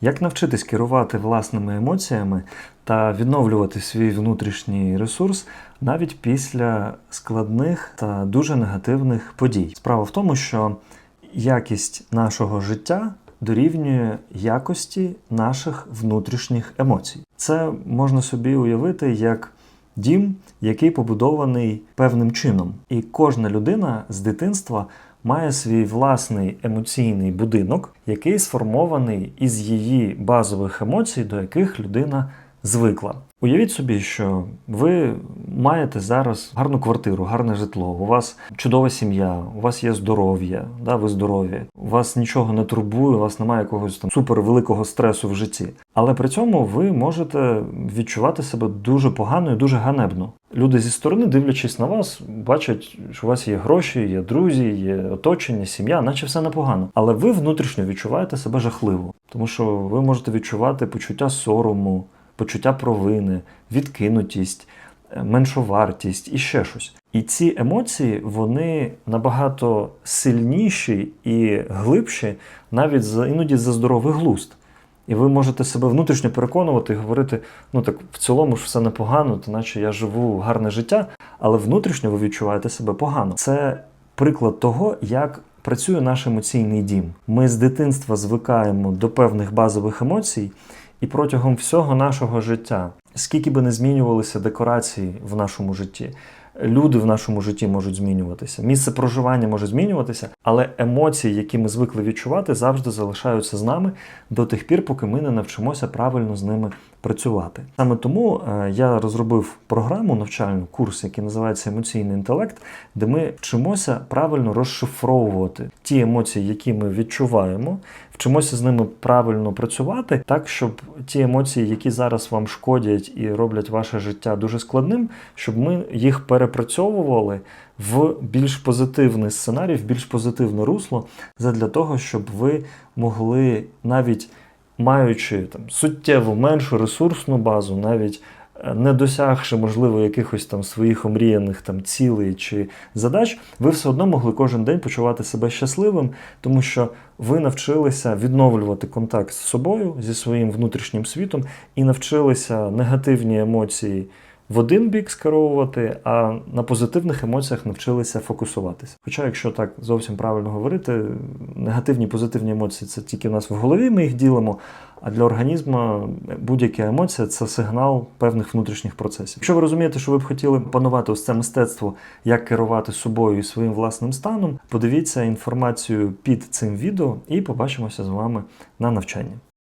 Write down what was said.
Як навчитись керувати власними емоціями та відновлювати свій внутрішній ресурс навіть після складних та дуже негативних подій? Справа в тому, що якість нашого життя дорівнює якості наших внутрішніх емоцій. Це можна собі уявити як дім, який побудований певним чином. І кожна людина з дитинства має свій власний емоційний будинок, який сформований із її базових емоцій, до яких людина звикла. Уявіть собі, що ви маєте зараз гарну квартиру, гарне житло, у вас чудова сім'я, у вас є здоров'я, да, ви здорові, у вас нічого не турбує, у вас немає якогось там супервеликого стресу в житті. Але при цьому ви можете відчувати себе дуже погано і дуже ганебно. Люди зі сторони, дивлячись на вас, бачать, що у вас є гроші, є друзі, є оточення, сім'я, наче все непогано. Але ви внутрішньо відчуваєте себе жахливо, тому що ви можете відчувати почуття сорому, почуття провини, відкинутість, е, меншовартість і ще щось. І ці емоції вони набагато сильніші і глибші, навіть за іноді за здоровий глузд. І ви можете себе внутрішньо переконувати і говорити: ну так в цілому ж все непогано, то наче я живу гарне життя, але внутрішньо ви відчуваєте себе погано. Це приклад того, як працює наш емоційний дім. Ми з дитинства звикаємо до певних базових емоцій, і протягом всього нашого життя, скільки би не змінювалися декорації в нашому житті, люди в нашому житті можуть змінюватися, місце проживання може змінюватися, але емоції, які ми звикли відчувати, завжди залишаються з нами до тих пір, поки ми не навчимося правильно з ними працювати. Саме тому е, я розробив програму навчальну курс, який називається емоційний інтелект, де ми вчимося правильно розшифровувати ті емоції, які ми відчуваємо, вчимося з ними правильно працювати, так щоб ті емоції, які зараз вам шкодять і роблять ваше життя дуже складним, щоб ми їх перепрацьовували в більш позитивний сценарій, в більш позитивне русло, задля того, щоб ви могли навіть маючи там суттєво меншу ресурсну базу, навіть е, не досягши, можливо, якихось там своїх омріяних там цілей чи задач, ви все одно могли кожен день почувати себе щасливим, тому що ви навчилися відновлювати контакт з собою, зі своїм внутрішнім світом, і навчилися негативні емоції. В один бік скеровувати, а на позитивних емоціях навчилися фокусуватися. Хоча, якщо так зовсім правильно говорити, негативні позитивні емоції це тільки в нас в голові, ми їх ділимо. А для організму будь-яка емоція це сигнал певних внутрішніх процесів. Якщо ви розумієте, що ви б хотіли панувати ось це мистецтво, як керувати собою і своїм власним станом, подивіться інформацію під цим відео і побачимося з вами на навчанні.